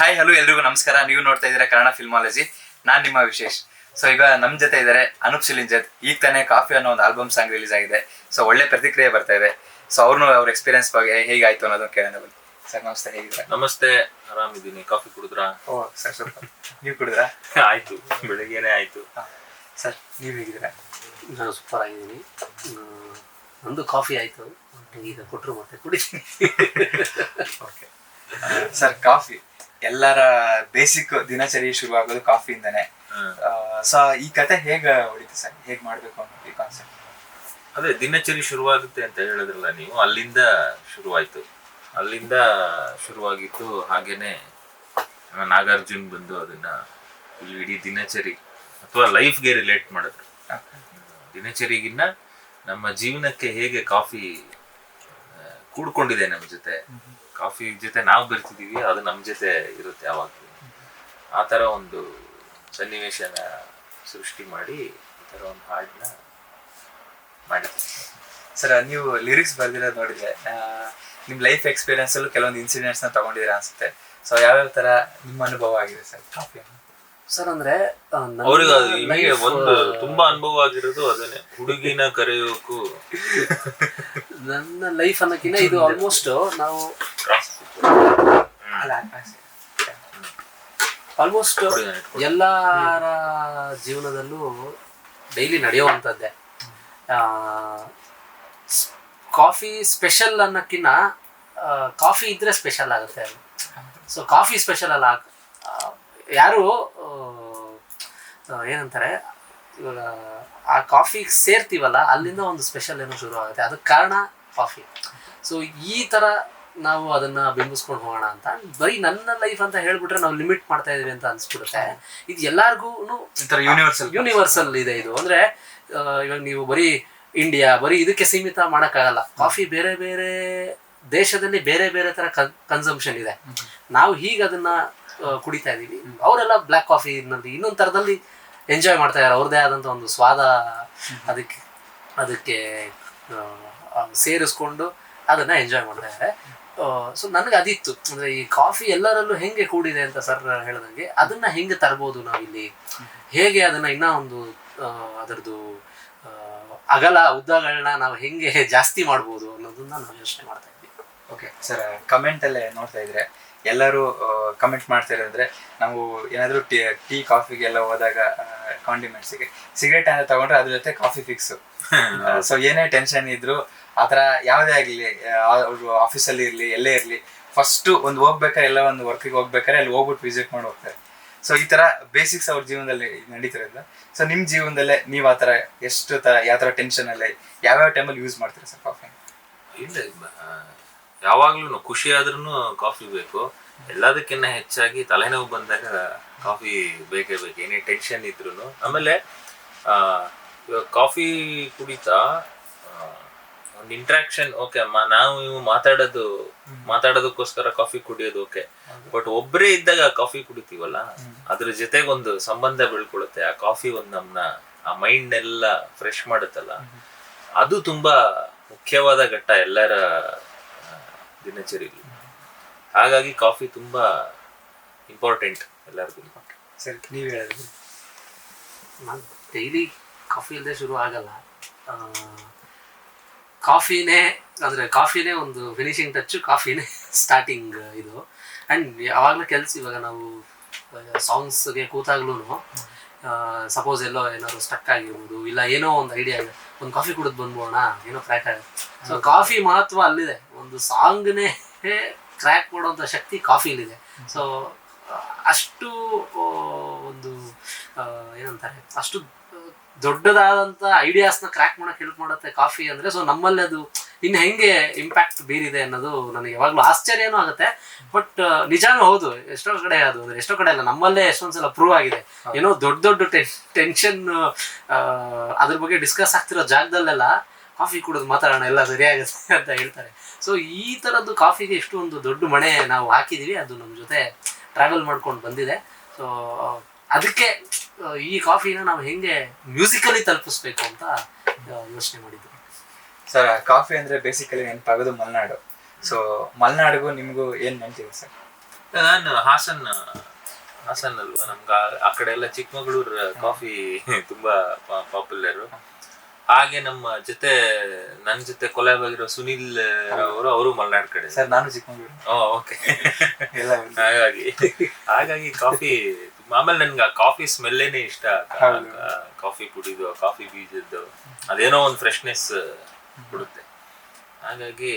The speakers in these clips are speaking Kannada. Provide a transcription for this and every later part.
ಹಾಯ್ ಹಲೋ ಎಲ್ರಿಗೂ ನಮಸ್ಕಾರ. ನೀವು ನೋಡ್ತಾ ಇದ್ದೀರಾ ಕನ್ನಡ ಫಿಲ್ಮಾಲಜಿ ನಾನ್ ನಿಮ್ಮ ವಿಶೇಷ್. ಸೊ ಈಗ ನಮ್ಮ ಜೊತೆ ಇದ್ದಾರೆ ಅನೂಪ್ ಸಿಲಿಂಜತ್ ಈಗ ತಾನೇ ಕಾಫಿ ಅನ್ನೋ ಒಂದು ಆಲ್ಬಮ್ ಸಾಂಗ್ ರಿಲೀಸ್ ಆಗಿದೆ. ಸೊ ಒಳ್ಳೆ ಪ್ರತಿಕ್ರಿಯೆ ಬರ್ತಾ ಇದೆ. ಸೊ ಅವ್ರನ್ನು ಅವ್ರ ಎಕ್ಸ್ಪೀರಿಯನ್ಸ್ ಬಗ್ಗೆ ಹೇಗಾಯ್ತು ಅನ್ನೋದನ್ನ ಕೇಳೋಣ ಬನ್ನಿ. ಸರ್ ನಮಸ್ತೆ ಹೇಗಿದ್ದೀರಾ? ನಮಸ್ತೆ ಆರಾಮಿದ್ದೀನಿ. ಕಾಫಿ ಕುಡಿದ್ರಾ? ಓ ಸರ್ ಸ್ವಲ್ಪ. ನೀವು ಕುಡಿದ್ರಾ? ಆಯ್ತು. ಬೆಳಿಗ್ಗೆನೆ ಆಯ್ತು. ಸರ್ ನೀವು ಹೇಗಿದ್ದೀರಾ? ನಾನು ಸೂಪರ್ ಆಗಿದ್ದೀನಿ ಹ್ಮ್, ನಂದು ಕಾಫಿ ಆಯಿತು. ಈಗ ಕೊಟ್ಟರು ಮತ್ತೆ ಕುಡಿತೀನಿ ಓಕೆ ಸರ್ ಕಾಫಿ. ಎಲ್ಲರ ಬೇಸಿಕ್ ದಿನಚರಿ ಶುರುವಾಗೋದು ಕಾಫಿಯಿಂದನೇ ಹ್ಮ್. ಸೊ ಈ ಕತೆ ಹೇಗ ಹೊಡಿತು ಸರ್? ಹೇಗ್ ಮಾಡ್ಬೇಕು ಅನ್ನೋ ಈ ಕಾನ್ಸೆಪ್ಟ್ ಅದೇ ದಿನಚರಿ ಶುರುವಾಗುತ್ತೆ ಅಂತ ಹೇಳಿದ್ರಲ್ಲ ನೀವು ಅಲ್ಲಿಂದ ಶುರುವಾಯ್ತು. ಅಲ್ಲಿಂದ ಶುರುವಾಗಿತ್ತು ಹಾಗೇನೆ ನಾಗಾರ್ಜುನ್ ಬಂದು ಅದನ್ನ ಇಡೀ ದಿನಚರಿ ಅಥವಾ ಲೈಫ್ಗೆ ರಿಲೇಟ್ ಮಾಡಿದ್ರು. ದಿನಚರಿಗಿನ್ನ ನಮ್ಮ ಜೀವನಕ್ಕೆ ಹೇಗೆ ಕಾಫಿ ಕೂಡ್ಕೊಂಡಿದೆ ನಮ್ಮ ಜೊತೆ ಕಾಫಿ ಜೊತೆ ನಾವು ಬರ್ತಿದೀವಿ ಅದು ನಮ್ಮ ಜೊತೆ ಇರುತ್ತೆ ಯಾವಾಗಲೂ. ಆ ಥರ ಒಂದು ಸನ್ನಿವೇಶನ ಸೃಷ್ಟಿ ಮಾಡಿ ಈ ಥರ ಒಂದು ಹಾಡನ್ನ ಮಾಡಿದ್ವಿ. ಸರ್ ನೀವು ಲಿರಿಕ್ಸ್ ಬರ್ದಿರೋದು ನೋಡಿದ್ರೆ ನಿಮ್ಮ ನಿಮ್ ಲೈಫ್ ಎಕ್ಸ್ಪೀರಿಯನ್ಸ್ ಅಲ್ಲೂ ಕೆಲವೊಂದು ಇನ್ಸಿಡೆಂಟ್ಸ್ನ ತಗೊಂಡಿದ್ದೀರಾ ಅನ್ಸುತ್ತೆ. ಸೊ ಯಾವ್ಯಾವ ತರ ನಿಮ್ಮ ಅನುಭವ ಆಗಿದೆ ಸರ್ ಕಾಫಿ ಸರ್ ಅಂದ್ರೆ ಅವ್ರಿಗೆ ನಿಮಗೆ ಒಂದು ತುಂಬಾ ಅನುಭವ ಆಗಿರೋದು ಅದನ್ನೇ. ಹುಡುಗಿನ ಕರೆಯೋಕು. ನನ್ನ ಲೈಫ್ ಅನ್ನೋಕ್ಕಿಂತ ಇದು ಆಲ್ಮೋಸ್ಟ್ ನಾವು ಆಲ್ಮೋಸ್ಟ್ ಎಲ್ಲರ ಜೀವನದಲ್ಲೂ ಡೈಲಿ ನಡೆಯುವಂಥದ್ದೇ. ಕಾಫಿ ಸ್ಪೆಷಲ್ ಅನ್ನೋಕ್ಕಿಂತ ಕಾಫಿ ಇದ್ರೆ ಸ್ಪೆಷಲ್ ಆಗುತ್ತೆ ಅದು. ಸೊ ಕಾಫಿ ಸ್ಪೆಷಲ್ ಅಲ್ಲ ಯಾರು ಏನಂತಾರೆ ಇವಾಗ ಆ ಕಾಫಿಗೆ ಸೇರ್ತೀವಲ್ಲ ಅಲ್ಲಿಂದ ಒಂದು ಸ್ಪೆಷಲ್ ಏನೋ ಶುರು ಆಗುತ್ತೆ ಅದಕ್ಕೆ ಕಾರಣ ಕಾಫಿ ಸೊ ಈ ಥರ ನಾವು ಅದನ್ನ ಬಿಂಬಿಸ್ಕೊಂಡು ಹೋಗೋಣ ಅಂತ. ಬರೀ ನನ್ನ ಲೈಫ್ ಅಂತ ಹೇಳ್ಬಿಟ್ರೆ ನಾವು ಲಿಮಿಟ್ ಮಾಡ್ತಾ ಇದೀವಿ ಅಂತ ಅನ್ಸ್ಬಿಡುತ್ತೆ. ಇದು ಎಲ್ಲಾರ್ಗು ಯೂನಿವರ್ಸಲ್ ಯೂನಿವರ್ಸಲ್ ಇದೆ ಇದು. ಅಂದ್ರೆ ಇವಾಗ ನೀವು ಬರೀ ಇಂಡಿಯಾ ಬರೀ ಇದಕ್ಕೆ ಸೀಮಿತ ಮಾಡೋಕ್ಕಾಗಲ್ಲ. ಕಾಫಿ ಬೇರೆ ಬೇರೆ ದೇಶದಲ್ಲಿ ಬೇರೆ ಬೇರೆ ತರ ಕನ್ಸಂಪ್ಷನ್ ಇದೆ. ನಾವು ಹೀಗೆ ಅದನ್ನ ಕುಡಿತಾ ಇದೀವಿ ಅವರೆಲ್ಲ ಬ್ಲ್ಯಾಕ್ ಕಾಫಿ ನಲ್ಲಿ ಇನ್ನೊಂದು ತರದಲ್ಲಿ ಎಂಜಾಯ್ ಮಾಡ್ತಾ ಇದ್ದಾರೆ ಅವ್ರದೇ ಆದಂತ ಒಂದು ಸ್ವಾದ ಅದಕ್ಕೆ ಅದಕ್ಕೆ ಸೇರಿಸ್ಕೊಂಡು ಅದನ್ನ ಎಂಜಾಯ್ ಮಾಡ್ತಾ ಇದ್ದಾರೆ ಸೊ ನನಗೆ ಅದಿತ್ತು. ಅಂದ್ರೆ ಈ ಕಾಫಿ ಎಲ್ಲರಲ್ಲೂ ಹೆಂಗೆ ಕೂಡಿದೆ ಅಂತ ಸರ್ ಹೇಳ್ದಂಗೆ ಅದನ್ನ ಹೆಂಗೆ ತರ್ಬೋದು ನಾವಿಲ್ಲಿ ಹೇಗೆ ಅದನ್ನ ಇನ್ನ ಒಂದು ಆ, ಅದರದ್ದು ಆ, ಅಗಲ ಉದ್ದಗಳನ್ನ ನಾವು ಹೆಂಗೆ ಜಾಸ್ತಿ ಮಾಡ್ಬೋದು ಅನ್ನೋದನ್ನ ನಾವು ಯೋಚನೆ ಮಾಡ್ತಾ ಇದ್ವಿ. ಓಕೆ ಸರ್ ಕಮೆಂಟ್ ಅಲ್ಲೇ ನೋಡ್ತಾ ಇದ್ರೆ ಎಲ್ಲರೂ ಕಮೆಂಟ್ ಮಾಡ್ತಾ ಇರೋದ್ರೆ ನಾವು ಏನಾದ್ರೂ ಟೀ ಟೀ ಕಾಫಿಗೆ ಎಲ್ಲ ಹೋದಾಗ ಕಾಂಡಿಮೆಂಟ್ಸ್ಗೆ ಸಿಗರೇಟ್ ಅಂತ ತಗೊಂಡ್ರೆ ಅದ್ರ ಜೊತೆ ಕಾಫಿ ಫಿಕ್ಸ್ ಸೊ ಏನೇ ಟೆನ್ಷನ್ ಇದ್ರು ಆತರ ಯಾವುದೇ ಆಗಲಿ ಅವರು ಆಫೀಸಲ್ಲಿ ಇರ್ಲಿ ಎಲ್ಲೇ ಇರ್ಲಿ ಫಸ್ಟ್ ಒಂದು ಹೋಗ್ಬೇಕಾರೆ ಎಲ್ಲ ಒಂದು ವರ್ಕಿಗೆ ಹೋಗ್ಬೇಕಾರೆ ಅಲ್ಲಿ ಹೋಗ್ಬಿಟ್ಟು ವಿಸಿಟ್ ಮಾಡಿ ಹೋಗ್ತಾರೆ. ಸೊ ಈ ತರ ಬೇಸಿಕ್ಸ್ ಅವ್ರ ಜೀವನದಲ್ಲಿ ನಡೀತಿರೋದ್ರಿಂದ ಸೊ ನಿಮ್ಮ ಜೀವನದಲ್ಲೇ ನೀವು ಆ ಥರ ಎಷ್ಟು ತರ ಯಾವ ಥರ ಟೆನ್ಷನಲ್ಲಿ ಯಾವ್ಯಾವ ಟೈಮಲ್ಲಿ ಯೂಸ್ ಮಾಡ್ತೀರಾ ಸರ್ ಕಾಫಿ ಇಲ್ಲ ಯಾವಾಗ್ಲೂ ಖುಷಿ ಆದ್ರೂ ಕಾಫಿ ಬೇಕು. ಎಲ್ಲದಕ್ಕಿಂತ ಹೆಚ್ಚಾಗಿ ತಲೆನೋವು ಬಂದಾಗ ಕಾಫಿ ಬೇಕೇ ಬೇಕು. ಏನೇ ಟೆನ್ಷನ್ ಇದ್ರು ಆಮೇಲೆ ಕಾಫಿ ಕುಡಿತಾ ಆ, ಒಂದು ಇಂಟ್ರಾಕ್ಷನ್ ಓಕೆ ಅಮ್ಮ ನಾವು ನೀವು ಮಾತಾಡೋದು ಮಾತಾಡೋದಕ್ಕೋಸ್ಕರ ಕಾಫಿ ಕುಡಿಯೋದು ಓಕೆ ಬಟ್ ಒಬ್ಬರೇ ಇದ್ದಾಗ ಕಾಫಿ ಕುಡಿತೀವಲ್ಲ? ಅದ್ರ ಜೊತೆಗೆ ಒಂದು ಸಂಬಂಧ ಬೆಳ್ಕೊಳುತ್ತೆ. ಆ ಕಾಫಿ ಒಂದು ನಮ್ಮನ್ನ ಆ ಮೈಂಡ್ ಎಲ್ಲ ಫ್ರೆಶ್ ಮಾಡುತ್ತಲ್ಲ? ಅದು ತುಂಬಾ ಮುಖ್ಯವಾದ ಘಟ್ಟ ಎಲ್ಲರ ದಿನಚರಿಯಲ್ಲಿ. ಹಾಗಾಗಿ ಕಾಫಿ ತುಂಬಾ ಇಂಪಾರ್ಟೆಂಟ್ ಎಲ್ಲರಿಗೂ. ಸರಿ ನೀವು ಹೇಳಿದ್ರಿ ನಾನು ಡೈಲಿ ಕಾಫಿ ಇಲ್ಲದೆ ಶುರು ಆಗಲ್ಲ. ಕಾಫಿನೇ ಅಂದರೆ ಕಾಫಿನೇ ಒಂದು ಫಿನಿಶಿಂಗ್ ಟಚ್ಚು ಕಾಫಿನೇ ಸ್ಟಾರ್ಟಿಂಗ್ ಇದು. ಆ್ಯಂಡ್ ಯಾವಾಗಲೂ ಕೆಲಸ ಇವಾಗ ನಾವು ಸಾಂಗ್ಸ್ಗೆ ಕೂತಾಗ್ಲೂ ಸಪೋಸ್ ಎಲ್ಲೋ ಏನಾದ್ರು ಸ್ಟಕ್ ಆಗಿರ್ಬೋದು ಇಲ್ಲ ಏನೋ ಒಂದು ಐಡಿಯಾ ಇದೆ ಒಂದು ಕಾಫಿ ಕುಡಿದು ಬಂದ್ಬೋಣ ಏನೋ ಕ್ರ್ಯಾಕ್ ಆಗುತ್ತೆ ಸೊ ಕಾಫಿ ಮಹತ್ವ ಅಲ್ಲಿದೆ. ಒಂದು ಸಾಂಗ್ನೇ ಕ್ರ್ಯಾಕ್ ಮಾಡೋಂಥ ಶಕ್ತಿ ಕಾಫಿಲಿದೆ ಸೊ ಅಷ್ಟು ಒಂದು ಏನಂತಾರೆ ಅಷ್ಟು ದೊಡ್ಡದಾದಂಥ ನ ಕ್ರ್ಯಾಕ್ ಮಾಡೋಕೆ ಹೆಲ್ಪ್ ಮಾಡುತ್ತೆ ಕಾಫಿ ಅಂದ್ರೆ. ಸೊ ನಮ್ಮಲ್ಲಿ ಅದು ಇನ್ನು ಹೆಂಗೆ ಇಂಪ್ಯಾಕ್ಟ್ ಬೀರಿದೆ ಅನ್ನೋದು ನನಗೆ ಯಾವಾಗಲೂ ಆಶ್ಚರ್ಯನೂ ಆಗುತ್ತೆ. ಬಟ್ ನಿಜಾನೂ ಹೌದು ಎಷ್ಟೋ ಕಡೆ ಅದು ಅಂದ್ರೆ ಎಷ್ಟೋ ಕಡೆ ಅಲ್ಲ ನಮ್ಮಲ್ಲೇ ಎಷ್ಟೊಂದ್ಸಲ ಪ್ರೂವ್ ಆಗಿದೆ. ಏನೋ ದೊಡ್ಡ ದೊಡ್ಡ ಟೆನ್ಷನ್ ಅದ್ರ ಬಗ್ಗೆ ಡಿಸ್ಕಸ್ ಆಗ್ತಿರೋ ಜಾಗದಲ್ಲೆಲ್ಲ ಕಾಫಿ ಕುಡಿದು ಮಾತಾಡೋಣ ಎಲ್ಲ ಸರಿಯಾಗುತ್ತೆ ಅಂತ ಹೇಳ್ತಾರೆ. ಸೊ ಈ ಥರದ್ದು ಕಾಫಿಗೆ ಎಷ್ಟು ಒಂದು ದೊಡ್ಡ ಮಣೆ ನಾವು ಹಾಕಿದೀವಿ ಅದು ನಮ್ಮ ಜೊತೆ ಟ್ರಾವೆಲ್ ಮಾಡ್ಕೊಂಡು ಬಂದಿದೆ. ಸೊ ಅದಕ್ಕೆ ಈ ಕಾಫಿನ ನಾವು ಹೆಂಗೆ ಮ್ಯೂಸಿಕಲಿ ತಲುಪಿಸ್ಬೇಕು ಅಂತ ಯೋಚನೆ ಮಾಡಿದ್ವಿ. ಸರ್ ಕಾಫಿ ಅಂದ್ರೆ ಬೇಸಿಕಲಿ ನೆನಪಾಗೋದು ಮಲೆನಾಡು. ಸೊ ಮಲೆನಾಡಿಗೂ ನಿಮಗೂ ಏನ್ ನೆನಪಿದೆ ಸರ್? ನಾನು ಹಾಸನ್ ಹಾಸನ್ ಅಲ್ವಾ? ನಮ್ಗೆ ಆ- ಕಡೆ ಎಲ್ಲ ಚಿಕ್ಕಮಗಳೂರು ಕಾಫಿ ತುಂಬಾ ಪಾಪ್ಯುಲರ್ ಹಾಗೆ ನಮ್ಮ ಜೊತೆ ನನ್ನ ಜೊತೆ ಕೊಲಾಬ್ ಆಗಿರೋ ಸುನಿಲ್ ಅವರು ಅವರು ಮಲ್ನಾಡ್ ಕಡೆ. ಸರ್ ನಾನು ಚಿಕ್ಕಮಗಳೂರು. ಓಕೆ ಎಲ್ಲ ಹಾಗಾಗಿ ಹಾಗಾಗಿ ಕಾಫಿ ಆಮೇಲೆ ನನ್ಗೆ ಆ ಕಾಫಿ ಸ್ಮೆಲ್ಲೇನೆ ಇಷ್ಟ. ಕಾಫಿ ಪುಡಿದು ಕಾಫಿ ಬೀಜದ್ದು ಅದೇನೋ ಒಂದು ಫ್ರೆಶ್ನೆಸ್ ಕೊಡುತ್ತೆ. ಹಾಗಾಗಿ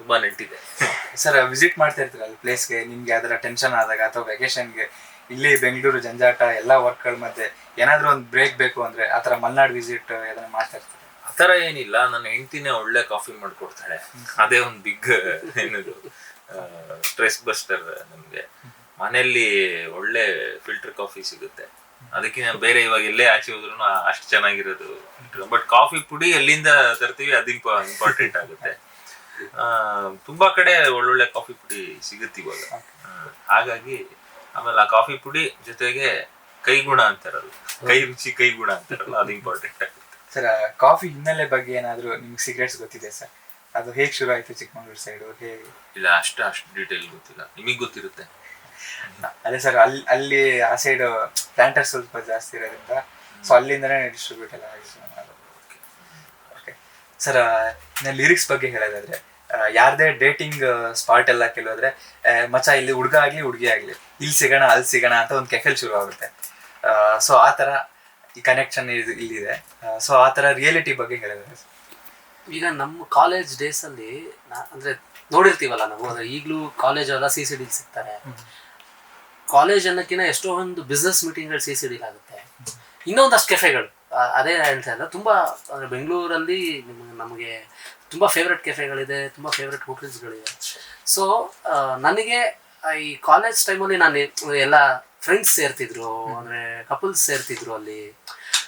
ತುಂಬಾ ನೆಂಟಿದೆ ಸರ್ ವಿಸಿಟ್ ಮಾಡ್ತಾ ಇರ್ತೀರಲ್ಲ ಪ್ಲೇಸ್ಗೆ ನಿಮ್ಗೆ ಯಾವ್ದಾರ ಟೆನ್ಷನ್ ಆದಾಗ ಅಥವಾ ವೆಕೇಶನ್ಗೆ ಇಲ್ಲಿ ಬೆಂಗಳೂರು ಜಂಜಾಟ ಎಲ್ಲ ವರ್ಕ್ಗಳ ಮಧ್ಯೆ ಏನಾದರೂ ಒಂದು ಬ್ರೇಕ್ ಬೇಕು ಅಂದ್ರೆ ಆತರ ಮಲ್ನಾಡ್ ವಿಸಿಟ್ ಅದನ್ನ ಮಾಡ್ತಾ ಇರ್ತಾರೆ? ಆತರ ಏನಿಲ್ಲ. ನನ್ನ ಹೆಂಡತಿನೇ ಒಳ್ಳೆ ಕಾಫಿ ಮಾಡ್ಕೊಡ್ತಾಳೆ. ಅದೇ ಒಂದು ಬಿಗ್ ಏನದು ಸ್ಟ್ರೆಸ್ ಬಸ್ಟರ್ ನಮ್ಗೆ. ಮನೆಯಲ್ಲಿ ಒಳ್ಳೆ ಫಿಲ್ಟರ್ ಕಾಫಿ ಸಿಗುತ್ತೆ. ಅದಕ್ಕಿಂತ ಬೇರೆ ಇವಾಗ ಎಲ್ಲೇ ಆಚೆ ಹೋದ್ರು ಅಷ್ಟು ಚೆನ್ನಾಗಿರೋದು ಬಟ್ ಕಾಫಿ ಪುಡಿ ಎಲ್ಲಿಂದ ತರ್ತೀವಿ ಅದು ಇಂಪಾರ್ಟೆಂಟ್ ಆಗುತ್ತೆ. ತುಂಬಾ ಕಡೆ ಒಳ್ಳೊಳ್ಳೆ ಕಾಫಿ ಪುಡಿ ಸಿಗುತ್ತೆ ಇವಾಗ. ಹಾಗಾಗಿ ಆಮೇಲೆ ಆ ಕಾಫಿ ಪುಡಿ ಜೊತೆಗೆ ಕೈ ಗುಣ ಅಂತಾರಲ್ಲ ಕೈ ರುಚಿ ಕೈ ಗುಣ ಅಂತಾರಲ್ಲ ಅದು ಇಂಪಾರ್ಟೆಂಟ್ ಆಗುತ್ತೆ. ಸರ್ ಕಾಫಿ ಹಿನ್ನೆಲೆ ಬಗ್ಗೆ ಏನಾದ್ರು ನಿಮ್ಗೆ ಸಿಗರೇಟ್ಸ್ ಗೊತ್ತಿದೆ ಸರ್ ಅದು ಹೇಗೆ ಶುರು ಆಯ್ತು ಚಿಕ್ಕಮಗಳೂರು ಸೈಡು ಹೇಗೆ? ಇಲ್ಲ ಅಷ್ಟು ಅಷ್ಟು ಡೀಟೇಲ್ ಗೊತ್ತಿಲ್ಲ. ನಿಮಗೆ ಗೊತ್ತಿರುತ್ತೆ? ಅದೇ ಸರ್ ಅಲ್ಲಿ ಅಲ್ಲಿ ಆ ಸೈಡ್ ಪ್ಲಾಂಟರ್ ಸ್ವಲ್ಪ ಜಾಸ್ತಿ ಇರೋದ್ರಿಂದ ಸೊ ಅಲ್ಲಿಂದನೇ ಡಿಸ್ಟ್ರಿಬ್ಯೂಟ್ ಎಲ್ಲ ಓಕೆ ಸರ್ ಇನ್ನು ಲಿರಿಕ್ಸ್ ಬಗ್ಗೆ ಹೇಳೋದಾದ್ರೆ ಯಾರದೇ ಡೇಟಿಂಗ್ ಸ್ಪಾಟ್ ಎಲ್ಲ ಕೆಲೋದ್ರೆ ಮಚಾ ಮಚ್ಚ ಇಲ್ಲಿ ಹುಡುಗ ಆಗ್ಲಿ ಹುಡುಗಿ ಆಗ್ಲಿ ಇಲ್ಲಿ ಸಿಗೋಣ ಅಲ್ಲಿ ಸಿಗೋಣ ಅಂತ ಒಂದು ಕೆಫೆಲ್ ಶುರು ಆಗುತ್ತೆ. ಸೊ ಆ ಥರ ಈ ಕನೆಕ್ಷನ್ ಇಲ್ಲಿದೆ. ಸೊ ಆ ಥರ ರಿಯಾಲಿಟಿ ಬಗ್ಗೆ ಹೇಳಿದ್ರೆ ಈಗ ನಮ್ಮ ಕಾಲೇಜ್ ಡೇಸ್ ಅಲ್ಲಿ ನಾ- ಅಂದ್ರೆ ನೋಡಿರ್ತೀವಲ್ಲ ನಾವು ಅಂದ್ರೆ ಈಗಲೂ ಕಾಲೇಜ್ ಎಲ್ಲ ಸಿ ಸಿ ಡಿ ಸಿಗ್ತಾರೆ. ಕಾಲೇಜ್ ಅನ್ನೋಕ್ಕಿಂತ ಎಷ್ಟೋ ಒಂದು ಬಿಸ್ನೆಸ್ ಮೀಟಿಂಗ್ಗಳು ಸಿ ಸಿ ಆಗುತ್ತೆ. ಇನ್ನೊಂದಷ್ಟು ಕೆಫೆಗಳು ಅದೇ ಹೇಳ್ತಾ ಇಲ್ಲ ತುಂಬಾ ಅಂದ್ರೆ ಬೆಂಗಳೂರಲ್ಲಿ ನಿಮ್ಗೆ ನಮಗೆ ತುಂಬಾ ಫೇವ್ರೆಟ್ ಕೆಫೆಗಳಿದೆ ತುಂಬಾ ಫೇವ್ರೆಟ್ ಹೋಟೆಲ್ಸ್ಗಳಿದೆ ಸೊ ನನಗೆ ಈ ಕಾಲೇಜ್ ಟೈಮಲ್ಲಿ ನಾನು ಎಲ್ಲ ಫ್ರೆಂಡ್ಸ್ ಸೇರ್ತಿದ್ರು ಅಂದ್ರೆ ಕಪಲ್ಸ್ ಸೇರ್ತಿದ್ರು ಅಲ್ಲಿ.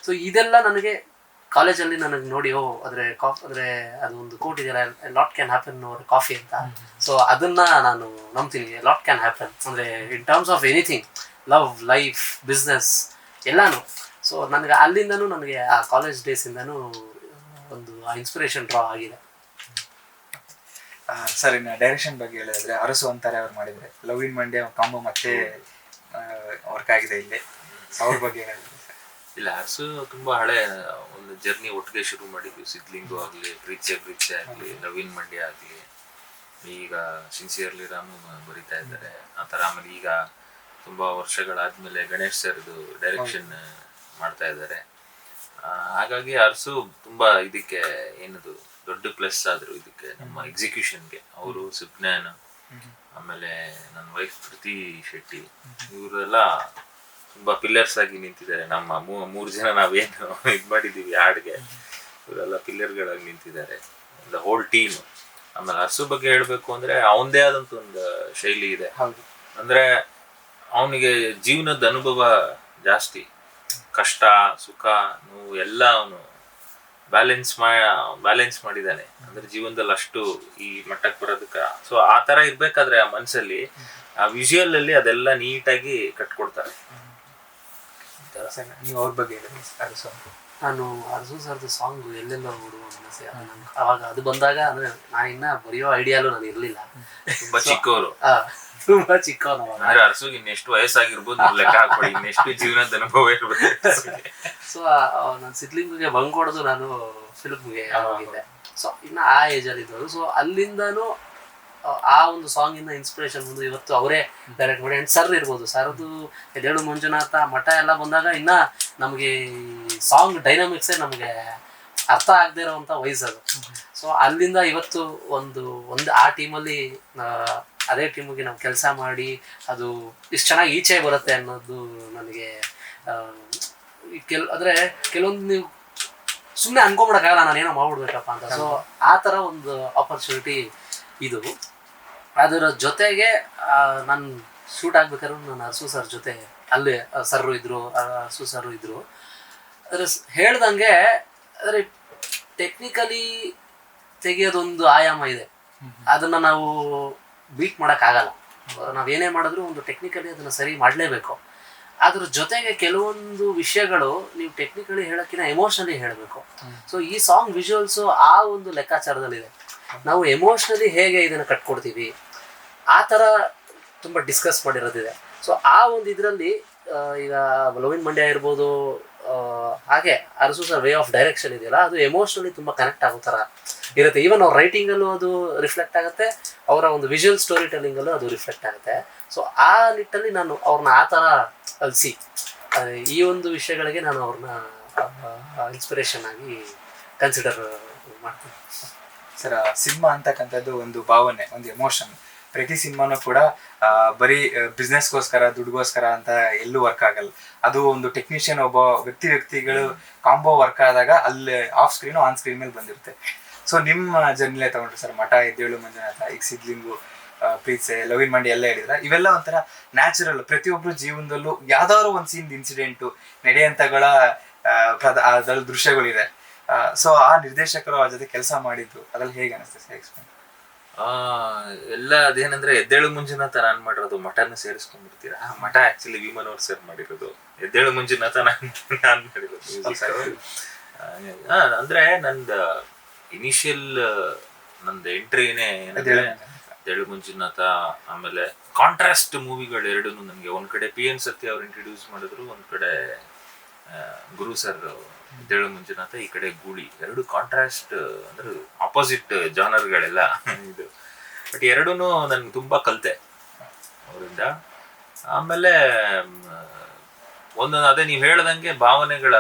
ಸೊ ಇದೆಲ್ಲ ನನಗೆ ಕಾಲೇಜಲ್ಲಿ ನನಗೆ ನೋಡಿ, ಓ ಅದ್ರೆ ಕಾಫ್ ಅಂದ್ರೆ ಅದು ಒಂದು ಕೋಟ್ ಇದೆಯಲ್ಲ lot can happen over coffee ಅಂತ. ಸೊ ಅದನ್ನ ನಾನು ನಂಬ್ತೀನಿ. ಲಾಟ್ ಕ್ಯಾನ್ ಹ್ಯಾಪನ್ ಅಂದ್ರೆ in terms of anything love life business ಎಲ್ಲಾನು. ಸೊ ನನಗೆ ಅಲ್ಲಿಂದನೂ ನನಗೆ ಆ ಕಾಲೇಜ್ ಡೇಸಿಂದನೂ ಒಂದು ಇನ್ಸ್ಪಿರೇಷನ್ ಡ್ರಾ ಆಗಿದೆ. ಸರ್ ಇನ್ನು ಡೈರೆಕ್ಷನ್ ಬಗ್ಗೆ ಹೇಳಿದ್ರೆ, ಅರಸು ಅಂತಾರೆ ಅವ್ರು ಮಾಡಿದ್ರೆ. ಲವ್ ಇನ್ ಮಂಡ್ಯ ಕಾಂಬೋ ಮತ್ತೆ ವರ್ಕ್ ಆಗಿದೆ ಇಲ್ಲಿ. ಅವ್ರ ಬಗ್ಗೆ ಹೇಳಿದ್ರೆ. ಇಲ್ಲ ಹರ್ಸು ತುಂಬಾ ಹಳೆ ಒಂದು ಜರ್ನಿ ಒಟ್ಟಿಗೆ ಶುರು ಮಾಡಿದ್ವಿ. ಸಿದ್ಲಿಂಗು ಆಗ್ಲಿ ಪ್ರೀತ್ಯ ಪ್ರೀತ್ಯ ಆಗ್ಲಿ ನವೀನ್ ಮಂಡ್ಯ ಆಗ್ಲಿ. ಈಗ ಸಿನ್ಸಿಯರ್ಲಿ ರಾಮು ಬರಿತಾ ಇದ್ದಾರೆ. ಆ ಥರ ಆಮೇಲೆ ಈಗ ತುಂಬಾ ವರ್ಷಗಳಾದ್ಮೇಲೆ ಗಣೇಶ್ ಸರ್ದು ಡೈರೆಕ್ಷನ್ ಮಾಡ್ತಾ ಇದ್ದಾರೆ. ಹಾಗಾಗಿ ಅರ್ಸು ತುಂಬಾ ಇದಕ್ಕೆ ಏನದು ದೊಡ್ಡ ಪ್ಲಸ್ ಆದ್ರು ಇದಕ್ಕೆ ನಮ್ಮ ಎಕ್ಸಿಕ್ಯೂಷನ್ಗೆ ಅವರು ಸುಜ್ಞಾನ್ ಆಮೇಲೆ ನನ್ನ ವೈಫ್ ಕೃತಿ ಶೆಟ್ಟಿ ಇವರೆಲ್ಲ ತುಂಬಾ ಪಿಲ್ಲರ್ಸ್ ಆಗಿ ನಿಂತಿದ್ದಾರೆ. ನಮ್ಮ ಮೂರು ಜನ ನಾವೇನು ಇದು ಮಾಡಿದ್ದೀವಿ ಹಾಡ್ಗೆ. ಇವರೆಲ್ಲ ಪಿಲ್ಲರ್ಗಳಾಗಿ ನಿಂತಿದ್ದಾರೆ. ದ ಹೋಲ್ ಟೀಮ್ ಆಮೇಲೆ ಹಸು ಬಗ್ಗೆ ಹೇಳಬೇಕು ಅಂದ್ರೆ ಅವನದೇ ಆದಂತ ಒಂದು ಶೈಲಿ ಇದೆ. ಅಂದ್ರೆ ಅವನಿಗೆ ಜೀವನದ ಅನುಭವ ಜಾಸ್ತಿ. ಕಷ್ಟ ಸುಖ ನೋವು ಎಲ್ಲ ಅವನು ಬ್ಯಾಲೆನ್ಸ್ ಮಾ ಬ್ಯಾಲೆನ್ಸ್ ಮಾಡಿದ್ದಾನೆ. ಅಂದ್ರೆ ಜೀವನದಲ್ಲಿ ಅಷ್ಟು ಈ ಮಟ್ಟಕ್ಕೆ ಬರೋದಕ್ಕೆ. ಸೊ ಆ ತರ ಇರ್ಬೇಕಾದ್ರೆ ಆ ಮನ್ಸಲ್ಲಿ ಆ ವಿಜುವಲ್ ಅಲ್ಲಿ ಅದೆಲ್ಲ ನೀಟಾಗಿ ಕಟ್ಕೊಡ್ತಾರೆ. ಸರ್ ನೀವು ಅವ್ರ ಬಗ್ಗೆ ಹೇಳಿ ಅರಸೋ ಅಂತ ನಾನು ಅರ್ಜುನ್ ಸರ್ದು ಸಾಂಗ್ ಎಲ್ಲೆಲ್ಲ ಓಡುವ ಮನಸ್ಸೆ ಅವಾಗ ಅದು ಬಂದಾಗ ಅಂದ್ರೆ ನಾ ಇನ್ನ ಬರೆಯೋ ಐಡಿಯಾಲು ನಾನು ಇರಲಿಲ್ಲ. ತುಂಬಾ ಚಿಕ್ಕವರು. ತುಂಬಾ ಚಿಕ್ಕವನು ಅಂದ್ರೆ ಅರಸುಗೆ ಇನ್ನೆಷ್ಟು ವಯಸ್ಸಾಗಿರ್ಬೋದು ಲೆಕ್ಕ ಹಾಕೊಳ್ಳಿ ಇನ್ನೆಷ್ಟು ಜೀವನದ ಅನುಭವ ಸೊ ನಾನು ಸಿದ್ಲಿಂಗಿಗೆ ಬಂಗ್ ಹೊಡೆದು ನಾನು ಫಿಲ್ಮ್ಗೆ ಹೋಗಿದ್ದೆ. ಸೊ ಇನ್ನ ಆ ಏಜಲ್ಲಿ ಇದ್ದವರು ಸೊ ಅಲ್ಲಿಂದನೂ ಆ, ಒಂದು ಇಂದ ಇನ್ಸ್ಪಿರೇಷನ್ ಬಂದು ಇವತ್ತು ಅವರೇ ಡೈರೆಕ್ಟ್ ಮಾಡಿ. ಆ್ಯಂಡ್ ಸರ್ ಇರ್ಬೋದು. ಸರ್ದು ಎದೇಳು ಮಂಜುನಾಥ ಮಠ ಎಲ್ಲ ಬಂದಾಗ ಇನ್ನ ನಮಗೆ ಸಾಂಗ್ ಡೈನಾಮಿಕ್ಸೇ ನಮಗೆ ಅರ್ಥ ಆಗದೆ ಇರೋವಂಥ ವಯಸ್ಸದು ಸೊ ಅಲ್ಲಿಂದ ಇವತ್ತು ಒಂದು ಒಂದು ಆ ಟೀಮಲ್ಲಿ ಅದೇ ಟೀಮಿಗೆ ನಾವು ಕೆಲಸ ಮಾಡಿ ಅದು ಇಷ್ಟು ಚೆನ್ನಾಗಿ ಈಚೆ ಬರುತ್ತೆ ಅನ್ನೋದು ನನಗೆ ಕೆಲ್ ಅಂದರೆ ಕೆಲವೊಂದು ನೀವು ಸುಮ್ಮನೆ ಅನ್ಕೊಂಬಿಡಕ್ಕಾಗಲ್ಲ ನಾನು ಏನೋ ಮಾಡ್ಬಿಡ್ಬೇಕಪ್ಪ ಅಂತ. ಸೊ ಆ ಥರ ಒಂದು ಆಪರ್ಚುನಿಟಿ ಇದು. ಅದರ ಜೊತೆಗೆ ನಾನು ಶೂಟ್ ಆಗ್ಬೇಕಾದ್ರೂ ನಾನು ಅರ್ಸು ಸರ್ ಜೊತೆ ಅಲ್ಲೇ ಸರ್ರು ಇದ್ರು ಅರಸು ಸರ್ರು ಇದ್ರು. ಅದ್ರ ಹೇಳ್ದಂಗೆ ಅಂದರೆ ಟೆಕ್ನಿಕಲಿ ತೆಗೆಯೋದೊಂದು ಆಯಾಮ ಇದೆ. ಅದನ್ನ ನಾವು ಬೀಟ್ ಮಾಡೋಕ್ಕಾಗಲ್ಲ. ನಾವೇನೇ ಮಾಡಿದ್ರು ಒಂದು ಟೆಕ್ನಿಕಲಿ ಅದನ್ನ ಸರಿ ಮಾಡಲೇಬೇಕು. ಅದ್ರ ಜೊತೆಗೆ ಕೆಲವೊಂದು ವಿಷಯಗಳು ನೀವು ಟೆಕ್ನಿಕಲಿ ಹೇಳೋಕ್ಕಿಂತ ಎಮೋಷನಲಿ ಹೇಳಬೇಕು. ಸೊ ಈ ಸಾಂಗ್ ವಿಜುವಲ್ಸು ಆ ಒಂದು ಲೆಕ್ಕಾಚಾರದಲ್ಲಿದೆ. ನಾವು ಎಮೋಷ್ನಲಿ ಹೇಗೆ ಇದನ್ನು ಕಟ್ಕೊಡ್ತೀವಿ ಆ ಥರ ತುಂಬ ಡಿಸ್ಕಸ್ ಮಾಡಿರೋದಿದೆ. ಸೊ ಆ ಒಂದು ಇದರಲ್ಲಿ ಈಗ ಲವಿನ್ ಮಂಡ್ಯ ಇರ್ಬೋದು ಹಾಗೆ Arasu sir way of direction ಇದೆಯಲ್ಲ, ಅದು ಎಮೋಷ್ನಲಿ ತುಂಬ ಕನೆಕ್ಟ್ ಆಗೋ ಥರ ಇರುತ್ತೆ. ಈವನ್ ಅವ್ರ ರೈಟಿಂಗಲ್ಲೂ ಅದು ರಿಫ್ಲೆಕ್ಟ್ ಆಗುತ್ತೆ, ಅವರ ಒಂದು ವಿಜುವಲ್ ಸ್ಟೋರಿ ಟೆಲ್ಲಿಂಗಲ್ಲೂ ಅದು ರಿಫ್ಲೆಕ್ಟ್ ಆಗುತ್ತೆ. ಸೊ ಆ ನಿಟ್ಟಲ್ಲಿ ನಾನು ಅವ್ರನ್ನ ಆ ಥರ ಅಲ್ಸಿ ಈ ಒಂದು ವಿಷಯಗಳಿಗೆ ನಾನು ಅವ್ರನ್ನ ಇನ್ಸ್ಪಿರೇಷನ್ ಆಗಿ ಕನ್ಸಿಡರ್ ಮಾಡ್ತೀನಿ. ಸರ್, ಸಿನಿಮಾ ಅಂತಕ್ಕಂಥದ್ದು ಒಂದು ಭಾವನೆ, ಒಂದು ಎಮೋಷನ್ ಪ್ರತಿ ಸಿನಿಮಾನು ಕೂಡ ಬರೀ ಬಿಸ್ನೆಸ್ಗೋಸ್ಕರ ದುಡ್ಗೋಸ್ಕರ ಅಂತ ಎಲ್ಲೂ ವರ್ಕ್ ಆಗಲ್ಲ. ಅದು ಒಂದು ಟೆಕ್ನಿಷಿಯನ್ ಒಬ್ಬ ವ್ಯಕ್ತಿ, ವ್ಯಕ್ತಿಗಳು ಕಾಂಬೋ ವರ್ಕ್ ಆದಾಗ ಅಲ್ಲಿ ಆಫ್ ಸ್ಕ್ರೀನು ಆನ್ ಸ್ಕ್ರೀನ್ ಮೇಲೆ ಬಂದಿರುತ್ತೆ. ಸೊ ನಿಮ್ಮ ಜರ್ನಿಲೇ ತಗೊಂಡ್ರಿ ಸರ್. ಮಠ, ಎದ್ದೇಳು, ಮಂಜುನಾಥ, ಈಗ ಸಿದ್ಲಿಂಗು ಪ್ರೀತ್ಸೆ, ಲವಿನ್ ಮಂಡಿ ಎಲ್ಲ ಹೇಳಿದ್ರ. ಇವೆಲ್ಲ ಒಂಥರ ನ್ಯಾಚುರಲ್ ಪ್ರತಿಯೊಬ್ಬರು ಜೀವನದಲ್ಲೂ ಯಾವ್ದಾದ್ರು ಒಂದು ಸೀನ್ ಇನ್ಸಿಡೆಂಟು ನಡೆಯಂತಗಳ ಅದ್ರಲ್ಲಿ ದೃಶ್ಯಗಳಿದೆ. ಸೊ ಆ ನಿರ್ದೇಶಕರು ಆ ಜೊತೆ ಕೆಲಸ ಮಾಡಿದ್ದು ಅದ್ರಲ್ಲಿ ಹೇಗೆ ಅನಿಸ್ತದೆ ಎಕ್ಸ್ಪ್ಲೇನ್ ಆ ಎಲ್ಲ ಅದೇನಂದ್ರೆ ಎದ್ದೇಳು ಮಂಜುನಾಥ ನಾನ್ ಮಾಡಿರೋದು ಮಠನ ಸೇರಿಸ್ಕೊಂಡ್ಬಿಡ್ತೀರಾ? ಮಠ ಆಕ್ಚುಲಿ ವಿಮನ್ ಅವ್ರು ಸೇರ್ ಮಾಡಿರೋದು. ಎದ್ದೇಳು ಮುಂಜಿನ ನಾನ್ ನಾನ್ ಮಾಡಿರೋದು. ಅಂದ್ರೆ ನಂದ ಇನಿಷಿಯಲ್ ನಂದು ಎಂಟ್ರಿನೇ ಏನಂದ್ರೆ ಎದ್ದೇಳು ಮುಂಜಿನಾಥ ಆಮೇಲೆ ಕಾಂಟ್ರಾಸ್ಟ್ ಮೂವಿಗಳು ಎರಡೂ ನನಗೆ ಒಂದ್ ಕಡೆ ಪಿ ಎನ್ ಸತ್ಯ ಅವ್ರು ಇಂಟ್ರೊಡ್ಯೂಸ್ ಮಾಡಿದ್ರು ಒಂದ್ ಕಡೆ ಗುರು ಸರ್ ಎದ್ದೇಳು ಮಂಜುನಾಥ ಈ ಕಡೆ ಗೂಳಿ ಎರಡು ಕಾಂಟ್ರಾಸ್ಟ್ ಅಂದ್ರೆ ಆಪೋಸಿಟ್ ಜಾನರ್ಗಳೆಲ್ಲ ಇದು. ಬಟ್ ಎರಡೂ ನನ್ಗೆ ತುಂಬಾ ಕಲಿತೆ ಅವರಿಂದ. ಆಮೇಲೆ ಒಂದೊಂದು ಅದೇ ನೀವು ಹೇಳ್ದಂಗೆ ಭಾವನೆಗಳ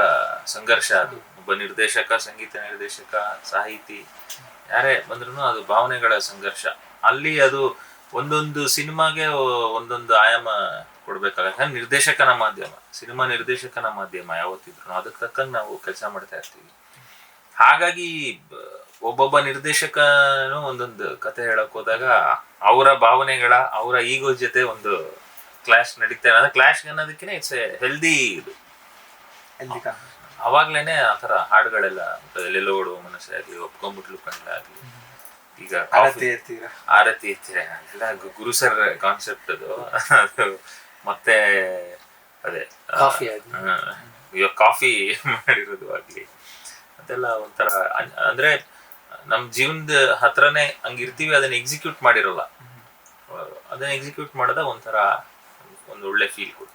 ಸಂಘರ್ಷ ಅದು. ಒಬ್ಬ ನಿರ್ದೇಶಕ ಸಂಗೀತ ನಿರ್ದೇಶಕ ಸಾಹಿತಿ ಯಾರೇ ಬಂದ್ರು ಅದು ಭಾವನೆಗಳ ಸಂಘರ್ಷ. ಅಲ್ಲಿ ಅದು ಒಂದೊಂದು ಸಿನಿಮಾಗೆ ಒಂದೊಂದು ಆಯಾಮ ಕೊಡ್ಬೇಕಾಗತ್ತೆ ನಿರ್ದೇಶಕನ ಮಾಧ್ಯಮ ಸಿನಿಮಾ ನಿರ್ದೇಶಕನ ಮಾಧ್ಯಮ ಯಾವತ್ತಿದ್ರು ಅದಕ್ಕೆ ತಕ್ಕಂಗೆ ನಾವು ಕೆಲಸ ಮಾಡ್ತಾ ಇರ್ತೀವಿ. ಹಾಗಾಗಿ ಒಬ್ಬೊಬ್ಬ ನಿರ್ದೇಶಕನು ಒಂದೊಂದು ಕತೆ ಹೇಳಕ್ ಹೋದಾಗ ಅವರ ಭಾವನೆಗಳ ಅವರ ಈಗೋ ಜೊತೆ ಒಂದು ಕ್ಲಾಶ್ ನಡೀತಾ ಅಂದ್ರೆ ಕ್ಲಾಶ್ ಅನ್ನೋದಕ್ಕಿಂತ ಇಟ್ಸ್ ಎ ಹೆಲ್ದಿ ಇದು. ಅವಾಗ್ಲೇನೆ ಆ ತರ ಹಾಡುಗಳೆಲ್ಲ ಎಲ್ಲೆಲ್ಲೋ ಓಡುವ ಮನಸ್ಸೇ ಆಗ್ಲಿ ಒಪ್ಕೊಂಡ್ಬಿಟ್ಲು ಆಗ್ಲಿ. ಈಗ ಆರತಿ ಆರತಿ ಎತ್ತಿರ ಎಲ್ಲ ಗುರು ಸರ್ ಕಾನ್ಸೆಪ್ಟ್ ಅದು ಮತ್ತೆ ಅದೇ ಕಾಫಿ ಇವಾಗ ಕಾಫಿ ಮಾಡಿರೋದು ಆಗ್ಲಿ. ಅದೆಲ್ಲ ಒಂಥರ ಅಂದ್ರೆ ನಮ್ ಜೀವನದ ಹತ್ರನೇ ಹಂಗಿರ್ತೀವಿ ಅದನ್ನ ಎಕ್ಸಿಕ್ಯೂಟ್ ಮಾಡಿರಲ್ಲ. ಅದನ್ನ ಎಕ್ಸಿಕ್ಯೂಟ್ ಮಾಡೋದ ಒಂಥರ ಒಂದು ಒಳ್ಳೆ ಫೀಲ್ ಕೊಡುತ್ತೆ.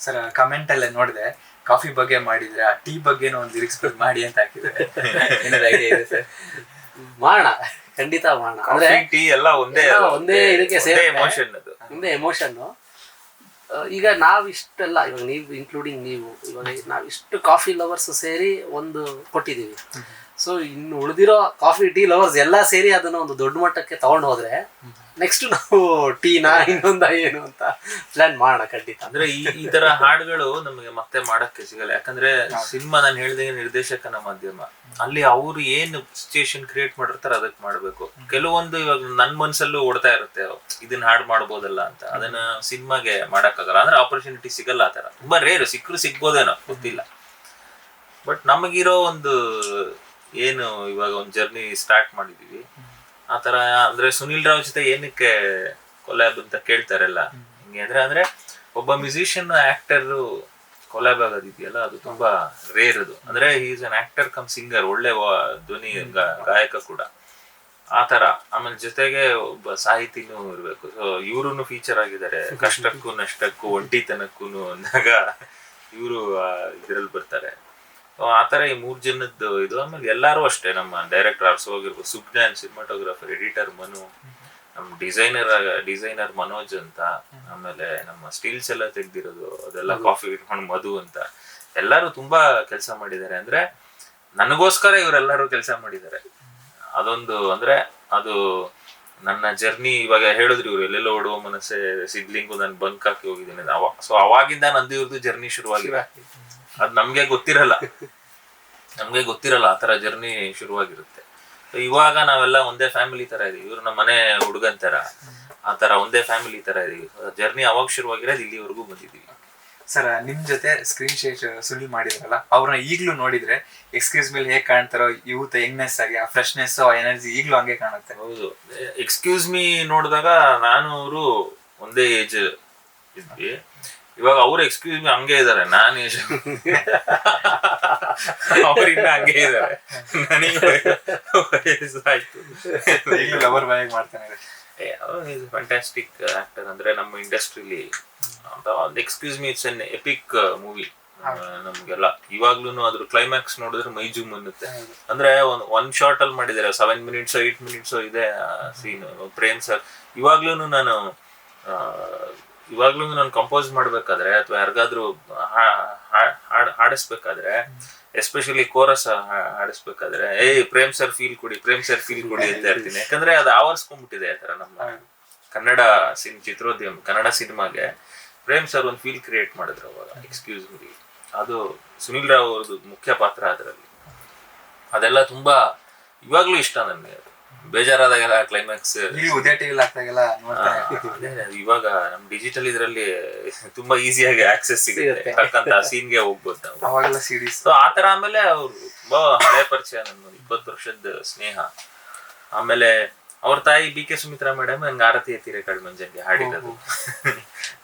ಸರ್ ಕಮೆಂಟ್ ಅಲ್ಲೇ ನೋಡಿದೆ ಕಾಫಿ ಬಗ್ಗೆ ಮಾಡಿದ್ರೆ ಆ ಟೀ ಬಗ್ಗೆನೂ ಒಂದು ಲಿರಿಕ್ಸ್ ಮಾಡಿ ಅಂತ ಹಾಕಿದ್ರೆ ಏನಾದ್ರು ಐಡಿಯಾ ಇದೆ ಸರ್? ಮಾಡೋಣ ಖಂಡಿತ ಮಾಡೋಣ. ಅಂದ್ರೆ ಟೀ ಎಲ್ಲ ಒಂದೇ ಒಂದೇ ಇದಕ್ಕೆ ಸೇರುತ್ತೆ. ಎಮೋಷನ್ ಅದು. ಒಂದೇ ಎಮೋಷನ್ನು ಈಗ ನಾವು ಇಷ್ಟೆಲ್ಲ ಇವಾಗ ನೀವು ಇನ್ಕ್ಲೂಡಿಂಗ್ ನೀವು ಇವಾಗ ನಾವು ಇಷ್ಟು ಕಾಫಿ ಲವರ್ಸ್ ಸೇರಿ ಒಂದು ಕೊಟ್ಟಿದ್ದೀವಿ. ಸೊ ಇನ್ನು ಉಳಿದಿರೋ ಕಾಫಿ ಟೀ ಲವರ್ಸ್ ಎಲ್ಲ ಸೇರಿ ಅದನ್ನ ಒಂದು ದೊಡ್ಡ ಮಟ್ಟಕ್ಕೆ ತಗೊಂಡು ಹೋದ್ರೆ ನೆಕ್ಸ್ಟ್ ನಾವು ಟೀನಾ ಇನ್ನೊಂದ ಏನು ಅಂತ ಪ್ಲಾನ್ ಮಾಡೋಣ ಖಂಡಿತ. ಅಂದ್ರೆ ಈ ಈ ತರ ಹಾಡುಗಳು ನಮಗೆ ಮತ್ತೆ ಮಾಡಕ್ಕೆ ಸಿಗಲ್ಲ. ಯಾಕಂದ್ರೆ ಸಿನಿಮಾ ನಾನು ಹೇಳಿದಂಗೆ ನಿರ್ದೇಶಕನ ಮಾಧ್ಯಮ. ಅಲ್ಲಿ ಅವ್ರು ಏನು ಸಿಚುಯೇಷನ್ ಕ್ರಿಯೇಟ್ ಮಾಡಿರ್ತಾರೆ ಅದಕ್ಕೆ ಮಾಡ್ಬೇಕು. ಕೆಲವೊಂದು ಇವಾಗ ನನ್ ಮನ್ಸಲ್ಲೂ ಓಡ್ತಾ ಇರುತ್ತೆ ಇದನ್ನ ಹಾಡ್ ಮಾಡ್ಬೋದಲ್ಲ ಅಂತ. ಅದನ್ನ ಸಿನಿಮಾಗೆ ಮಾಡಕ್ಕಾಗಲ್ಲ. ಅಂದ್ರೆ ಆಪರ್ಚುನಿಟಿ ಸಿಗಲ್ಲ ಆ ತರ ತುಂಬಾ ರೇರ್ ಸಿಕ್ಕರು ಸಿಗ್ಬೋದೇನೋ ಗೊತ್ತಿಲ್ಲ. ಬಟ್ ನಮಗಿರೋ ಒಂದು ಏನು ಇವಾಗ ಒಂದು ಜರ್ನಿ ಸ್ಟಾರ್ಟ್ ಮಾಡಿದೀವಿ. ಆ ತರ ಅಂದ್ರೆ ಸುನಿಲ್ ರಾವ್ ಜೊತೆ ಏನಕ್ಕೆ ಕೊಲ್ಯಾಬ್ ಅಂತ ಕೇಳ್ತಾರಲ್ಲ ಹಿಂಗೆ ಅಂದ್ರೆ ಅಂದ್ರೆ ಒಬ್ಬ ಮ್ಯೂಸಿಷಿಯನ್ ಆಕ್ಟರ್ ಕೊಲ್ಯಾಬ್ ಆಗೋದಿದೆಯಲ್ಲ ಅದು ತುಂಬಾ ರೇರ್ ಅದು. ಅಂದ್ರೆ is an actor cum singer ಒಳ್ಳೆ ಧ್ವನಿ ಗಾಯಕ ಕೂಡ. ಆತರ ತರ ಆಮೇಲೆ ಜೊತೆಗೆ ಒಬ್ಬ ಸಾಹಿತಿನೂ ಇರ್ಬೇಕು. ಸೊ ಇವ್ರು ಫೀಚರ್ ಆಗಿದ್ದಾರೆ. ಕಷ್ಟಕ್ಕೂ ನಷ್ಟಕ್ಕೂ ಒಂಟಿತನಕ್ಕೂ ಅಂದಾಗ ಇವರು ಇದ್ರಲ್ಲಿ ಬರ್ತಾರೆ. ಆತರ ಈ ಮೂರ್ ಜನದ್ದು ಇದು ಆಮೇಲೆ ಎಲ್ಲಾರು ಅಷ್ಟೇ. ನಮ್ಮ ಡೈರೆಕ್ಟರ್ ಆರ್ಸ್ ಹೋಗಿರ್ಬೋದು ಸುಬ್ಜ್ಞಾನ್ ಸಿನಿಮಾಟೋಗ್ರಾಫರ್ ಎಡಿಟರ್ ಮನು. ನಮ್ಮ ಡಿಸೈನರ್ ಡಿಸೈನರ್ ಮನೋಜ್ ಅಂತ ಆಮೇಲೆ ನಮ್ಮ ಸ್ಟೀಲ್ಸ್ ಎಲ್ಲ ತೆಗ್ದಿರೋದು ಅದೆಲ್ಲ ಕಾಫಿ ಇಟ್ಕೊಂಡು ಮಧು ಅಂತ. ಎಲ್ಲರೂ ತುಂಬಾ ಕೆಲಸ ಮಾಡಿದ್ದಾರೆ. ಅಂದ್ರೆ ನನಗೋಸ್ಕರ ಇವರೆಲ್ಲರೂ ಕೆಲಸ ಮಾಡಿದ್ದಾರೆ. ಅದೊಂದು ಅಂದ್ರೆ ಅದು ನನ್ನ ಜರ್ನಿ ಇವಾಗ ಹೇಳಿದ್ರು ಇವ್ರು ಎಲ್ಲೆಲ್ಲೋ ಓಡುವ ಮನಸ್ಸೆ ಸಿದ್ಲಿಂಗು ನಾನು ಬಂಕ್ ಹಾಕಿ ಹೋಗಿದ್ದೀನಿ. ಸೊ ಅವಾಗಿಂದ ನಂದು ಇವ್ರದ್ದು ಜರ್ನಿ ಶುರುವಾಗಿದೆ. ಅದ್ ನಮ್ಗೆ ಗೊತ್ತಿರಲ್ಲ. ನಮ್ಗೆ ಗೊತ್ತಿರಲ್ಲ ಆ ತರ ಜರ್ನಿ ಶುರುವಾಗಿರುತ್ತೆ. ಇವಾಗ ನಾವೆಲ್ಲ ಒಂದೇ ಫ್ಯಾಮಿಲಿ ತರ ಇದೀವಿ. ಇವ್ರು ನಮ್ಮ ಮನೆ ಹುಡುಗನ್ ತರ. ಆ ತರ ಒಂದೇ ಫ್ಯಾಮಿಲಿ ತರ ಇದೀವಿ. ಜರ್ನಿ ಅವಾಗ ಶುರುವಾಗಿರೋದು ಇಲ್ಲಿವರೆಗೂ ಬಂದಿದ್ದೀವಿ ಸರ್ ನಿಮ್ ಜೊತೆ ಸ್ಕ್ರೀನ್ ಶೇರ್ ಸುನಿಲ್ ಮಾಡಿದ್ರಲ್ಲ ಅವ್ರನ್ನ ಈಗ್ಲೂ ನೋಡಿದ್ರೆ ಎಕ್ಸ್ಕ್ಯೂಸ್ ಮೇಲೆ ಹೇಗ್ ಕಾಣ್ತಾರೋ ಯೂತ್ ಯಂಗ್ನೆಸ್ ಆಗಿ ಆ ಫ್ರೆಶ್ನೆಸ್ ಆ ಎನರ್ಜಿ ಈಗ್ಲೂ ಹಂಗೆ ಕಾಣುತ್ತೆ. ಹೌದು. ಎಕ್ಸ್ಕ್ಯೂಸ್ ಮೀ ನೋಡಿದಾಗ ನಾನು ಅವರು ಒಂದೇ ಏಜ್ ಇದ್ವಿ. ಇವಾಗ ಅವ್ರು ಎಕ್ಸ್ಕ್ಯೂಸ್ ಮೀ ಹಂಗೆ ಇದಾರೆ ನಾನು ಅವ್ರಿಂದ ಹಂಗೆ ಇದಾರೆ. ನನಗೆ ವಯಸ್ಸಾಯ್ತು ಈಗ್ಲೂ ಲವರ್ ಬಾಯ್ ಮಾಡ್ತಾನೆ ಫ್ಯಾಂಟಾಸ್ಟಿಕ್ ಆಕ್ಟರ್ ಅಂದ್ರೆ ನಮ್ಮ ಇಂಡಸ್ಟ್ರಿಲಿ excuse me it's an epic movie ನಮ್ಗೆಲ್ಲ. ಇವಾಗ್ಲೂ ಅದ್ರ ಕ್ಲೈಮ್ಯಾಕ್ಸ್ ನೋಡಿದ್ರೆ ಮೈ ಜೂಮ್ ಅನ್ನುತ್ತೆ. ಅಂದ್ರೆ ಒಂದ್ ಒನ್ ಶಾರ್ಟ್ ಅಲ್ಲಿ ಮಾಡಿದ್ದಾರೆ ಸೆವೆನ್ ಮಿನಿಟ್ಸ್ ಏಟ್ ಮಿನಿಟ್ಸ್ ಇದೆ ಸೀನ್ ಪ್ರೇಮ್ ಸರ್ ಇವಾಗ್ಲೂ ನಾನು ಇವಾಗ್ಲೂ ನಾನು ಕಂಪೋಸ್ ಮಾಡ್ಬೇಕಾದ್ರೆ ಅಥವಾ ಯಾರಿಗಾದ್ರೂ ಹಾಡಿಸ್ಬೇಕಾದ್ರೆ ಎಸ್ಪೆಷಲಿ ಕೋರಸ್ ಹಾಡಿಸ್ಬೇಕಾದ್ರೆ ಏ ಪ್ರೇಮ್ ಸರ್ ಫೀಲ್ ಕೊಡಿ ಪ್ರೇಮ್ ಸರ್ ಫೀಲ್ ಕೊಡಿ ಅಂತ ಇರ್ತೀನಿ ಯಾಕಂದ್ರೆ ಅದು ಆವರಿಸ್ಕೊಂಡ್ಬಿಟ್ಟಿದೆ ಆ ನಮ್ಮ ಕನ್ನಡ ಸಿನ್ ಚಿತ್ರೋದ್ಯಮ ಕನ್ನಡ ಸಿನಿಮಾಗೆ ಪ್ರೇಮ್ ಸರ್ ಒಂದು ಫೀಲ್ ಕ್ರಿಯೇಟ್ ಮಾಡಿದ್ರು ಅವಾಗ. ಎಕ್ಸ್ಕ್ಯೂಸ್ ಮೀ ಅದು ಸುನಿಲ್ ರಾವ್ ಅವ್ರದ್ದು ಮುಖ್ಯ ಪಾತ್ರ ಅದರಲ್ಲಿ. ಅದೆಲ್ಲ ತುಂಬಾ ಇವಾಗ್ಲೂ ಇಷ್ಟ ನನಗೆ ಅದು. ಬೇಜಾರಾದಾಗೆಲ್ಲ ಕ್ಲೈಮ್ಯಾಕ್ಸ್ ನೀವು ಉದಯ ಟಿವಿಲಿ ಹಾಕ್ದಾಗೆಲ್ಲ ನೋಡ್ತಾ ಅದೇ ಇವಾಗ ನಮ್ ಡಿಜಿಟಲ್ ಇದ್ರಲ್ಲಿ ತುಂಬಾ ಈಸಿಯಾಗಿ ಆಕ್ಸೆಸ್ ಸಿಗುತ್ತೆ. ತಕ್ಕಂತ ಸೀನ್ಗೆ ಹೋಗ್ಬೋದು ನಾವು. ಅವಾಗೆಲ್ಲ ಸೀರೀಸ್ ಸೊ ಆತರ ಆಮೇಲೆ ಅವ್ರು ತುಂಬಾ ಹಳೆ ಪರಿಚಯ ನನ್ನ ಇಪ್ಪತ್ತು ವರ್ಷದ ಸ್ನೇಹ. ಆಮೇಲೆ ಅವ್ರ ತಾಯಿ ಬಿ ಕೆ ಸುಮಿತ್ರಾ ಮೇಡಮ್ ನಂಗೆ ಆರತಿ ಎತ್ತಿರೆ ಕಡ್ಮಂಜನ್ಗೆ ಹಾಡಿರೋದು.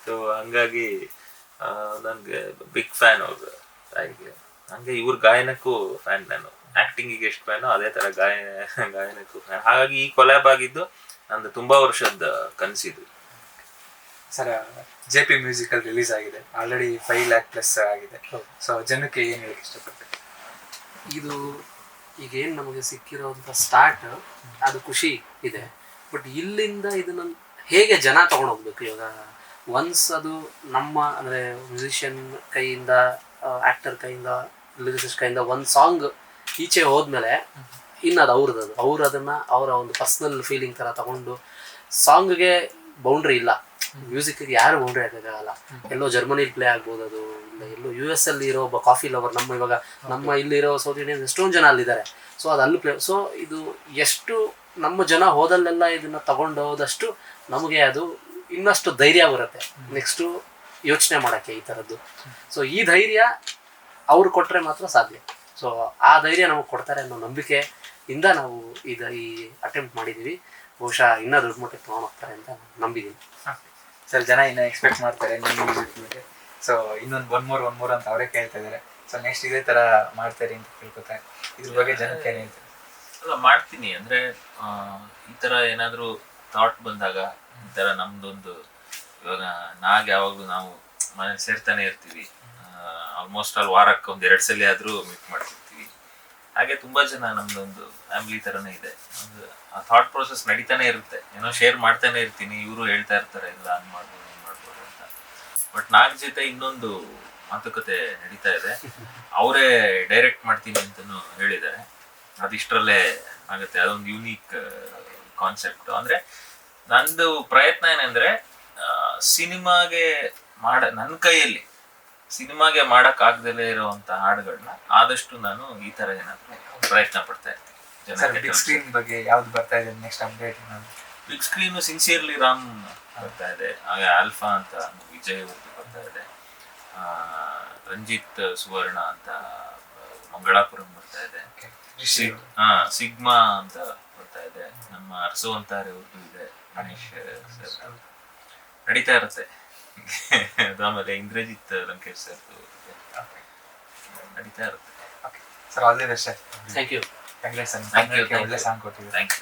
ಸೊ ಹಂಗಾಗಿ ನನ್ಗೆ ಬಿಗ್ ಫ್ಯಾನ್ ಅವ್ರ ತಾಯಿಗೆ. ಹಂಗೆ ಇವ್ರ ಗಾಯನಕ್ಕೂ ಫ್ಯಾನ್ ನಾನು. ಆಕ್ಟಿಂಗಿಗೆ ಎಷ್ಟು ಫ್ಯಾನು ಅದೇ ತರ ಗಾಯ ಗಾಯನಕ್ಕೂ ಫ್ಯಾನ್ ಹಾಗಾಗಿ ಈ ಕೊಲ್ಯಾಬ್ ಆಗಿದ್ದು ನಂದು ತುಂಬಾ ವರ್ಷದ ಕನಸಿದು. Sir J P musical release ಆಗಿದೆ. ಆಲ್ರೆಡಿ ಫೈವ್ ಲ್ಯಾಕ್ ಪ್ಲಸ್ ಆಗಿದೆ. ಸೊ ಜನಕ್ಕೆ ಏನು ಹೇಳಕ್ ಇಷ್ಟಪಟ್ಟೆ ಇದು ಈಗ ಏನು ನಮಗೆ ಸಿಕ್ಕಿರೋಂಥ ಸ್ಟಾರ್ಟ್ ಅದು ಖುಷಿ ಇದೆ. ಬಟ್ ಇಲ್ಲಿಂದ ಇದನ್ನ ಹೇಗೆ ಜನ ತಗೊಂಡೋಗ್ಬೇಕು ಇವಾಗ? ಒನ್ಸ್ ಅದು ನಮ್ಮ ಅಂದರೆ ಮ್ಯೂಸಿಷಿಯನ್ ಕೈಯಿಂದ ಆ್ಯಕ್ಟರ್ ಕೈಯಿಂದ ಲಿರಿಸಿಸ್ಟ್ ಕೈಯಿಂದ ಒಂದು ಸಾಂಗ್ ಈಚೆ ಹೋದ್ಮೇಲೆ ಇನ್ನು ಅದು ಅವ್ರದ್ದು ಅದು. ಅವ್ರು ಅದನ್ನು ಅವರ ಒಂದು ಪರ್ಸ್ನಲ್ ಫೀಲಿಂಗ್ ಥರ ತಗೊಂಡು ಸಾಂಗ್ಗೆ ಬೌಂಡ್ರಿ ಇಲ್ಲ. ಮ್ಯೂಸಿಕ್ಗೆ ಯಾರು ಬೌಂಡ್ರಿ ಹಾಕೋಕ್ಕಾಗಲ್ಲ. ಎಲ್ಲೋ ಜರ್ಮನಿಲಿ ಪ್ಲೇ ಆಗ್ಬೋದು ಅದು. ಇಲ್ಲ ಎಲ್ಲೋ ಯು ಎಸ್ ಅಲ್ಲಿ ಇರೋ ಒಬ್ಬ ಕಾಫಿ ಲವರ್ ನಮ್ಮ ಇವಾಗ ನಮ್ಮ ಇಲ್ಲಿರೋ ಸೌತ್ ಇಂಡಿಯನ್ ಎಷ್ಟೊಂದು ಜನ ಅಲ್ಲಿದ್ದಾರೆ. ಸೊ ಅದು ಅಲ್ಲಿ ಪ್ಲೇ ಸೊ ಇದು ಎಷ್ಟು ನಮ್ಮ ಜನ ಹೋದಲ್ಲೆಲ್ಲ ಇದನ್ನು ತಗೊಂಡೋದಷ್ಟು ನಮಗೆ ಅದು ಇನ್ನಷ್ಟು ಧೈರ್ಯ ಬರುತ್ತೆ. ನೆಕ್ಸ್ಟು ಯೋಚನೆ ಮಾಡೋಕ್ಕೆ ಈ ಥರದ್ದು ಸೊ ಈ ಧೈರ್ಯ ಅವ್ರು ಕೊಟ್ಟರೆ ಮಾತ್ರ ಸಾಧ್ಯ. ಸೊ ಆ ಧೈರ್ಯ ನಮಗೆ ಕೊಡ್ತಾರೆ ಅನ್ನೋ ನಂಬಿಕೆ ಇಂದ ನಾವು ಇದು ಈ ಅಟೆಂಪ್ಟ್ ಮಾಡಿದ್ದೀವಿ. ಬಹುಶಃ ಇನ್ನೂ ದೊಡ್ಡ ಮಟ್ಟಕ್ಕೆ ತೊಗೊಂಡೋಗ್ತಾರೆ ಅಂತ ನಂಬಿದ್ದೀನಿ. ಸರ್ ಜನ ಇನ್ನೂ ಎಕ್ಸ್ಪೆಕ್ಟ್ ಮಾಡ್ತಾರೆ ಸೊ ಇನ್ನೊಂದು ಒನ್ ಮೂರ್ ಒನ್ ಮೂರ್ ಅಂತ ಅವರೇ ಕೇಳ್ತಾ ಇದಾರೆ ಸೊ ನೆಕ್ಸ್ಟ್ ಇದೇ ತರ ಮಾಡ್ತಾರೆ ಅಂತ ಕೇಳ್ಕೊತಾರೆ ಇದ್ರ ಬಗ್ಗೆ ಜನಕ್ಕೆ ಏನು ಹೇಳ್ತಾರೆ ಅಲ್ಲ ಮಾಡ್ತೀನಿ. ಅಂದ್ರೆ ಈ ತರ ಏನಾದ್ರು ಥಾಟ್ ಬಂದಾಗ ಈ ತರ ನಮ್ದೊಂದು ಇವಾಗ ನಾಗ್ ಯಾವಾಗ್ಲೂ ನಾವು ಮನೇಲಿ ಸೇರ್ತಾನೆ ಇರ್ತೀವಿ. ಆಲ್ಮೋಸ್ಟ್ ಅಲ್ಲಿ ವಾರಕ್ಕೆ ಒಂದ್ ಎರಡ್ ಸಲ ಆದ್ರೂ ಮೀಟ್ ಮಾಡ್ತಿರ್ತೀವಿ. ಹಾಗೆ ತುಂಬಾ ಜನ ನಮ್ದೊಂದು ಫ್ಯಾಮಿಲಿ ತರನೇ ಇದೆ. ಒಂದು ಆ ಥಾಟ್ ಪ್ರೊಸೆಸ್ ನಡೀತಾನೆ ಇರುತ್ತೆ. ಏನೋ ಶೇರ್ ಮಾಡ್ತಾನೆ ಇರ್ತೀನಿ, ಇವರು ಹೇಳ್ತಾ ಇರ್ತಾರೆ, ಇಲ್ಲ ಅನ್ ಮಾಡ್ಬೋದು, ಹಿಂಗೆ ಮಾಡ್ಬೋದು ಅಂತ. ಬಟ್ ನಾಲ್ಕು ಜೊತೆ ಇನ್ನೊಂದು ಮಾತುಕತೆ ನಡೀತಾ ಇದೆ. ಅವರೇ ಡೈರೆಕ್ಟ್ ಮಾಡ್ತೀನಿ ಅಂತಲೂ ಹೇಳಿದ್ದಾರೆ. ಅದಿಷ್ಟರಲ್ಲೇ ಆಗುತ್ತೆ. ಅದೊಂದು ಯೂನಿಕ್ ಕಾನ್ಸೆಪ್ಟ್ ಅಂದ್ರೆ ನಂದು ಪ್ರಯತ್ನ ಏನಂದ್ರೆ ಸಿನಿಮಾಗೆ ಮಾಡ ನನ್ನ ಕೈಯಲ್ಲಿ ಸಿನಿಮಾಗೆ ಮಾಡಕ್ ಆಗದಲ್ಲೇ ಇರುವಂತ ಹಾಡುಗಳನ್ನ ಆದಷ್ಟು ನಾನು ಈ ತರ ಏನಾದ್ರು ಪ್ರಯತ್ನ ಪಡ್ತಾ ಇರ್ತೀನಿ. ಬಿಗ್ ಸ್ಕ್ರೀನ್ ಬಗ್ಗೆ ಯಾವ್ದು ಬರ್ತಾ ಇದೆ next update big screen sincerely Ram ಬರ್ತಾ ಇದೆ. ಹಾಗೆ ಆಲ್ಫಾ ಅಂತ ವಿಜಯ್ ಬರ್ತಾ ಇದೆ. ಆ, ರಂಜಿತ್ ಸುವರ್ಣ ಅಂತ ಮಂಗಳಾಪುರಂ ಬರ್ತಾ ಇದೆ. ಹಾ ಸಿಗ್ಮಾ ಅಂತ ಬರ್ತಾ ಇದೆ. ನಮ್ಮ ಅರಸು ಅಂತಾರೆ ಅವ್ರದ್ದು ಇದೆ. ಗಣೇಶ್ ನಡೀತಾ ಇರುತ್ತೆ. ಅದಾದ್ಮೇಲೆ ಇಂದ್ರಜಿತ್ ಲಂಕೇಶ್ ಸರ್ ನಡೀತಾ ಇರುತ್ತೆ sir all the best thank you congrats Thank you, thank ಒಳ್ಳೆ you. ಸಾಂಗ್ ಕೊಟ್ಟಿದ್ದಾರೆ ಥ್ಯಾಂಕ್ ಯು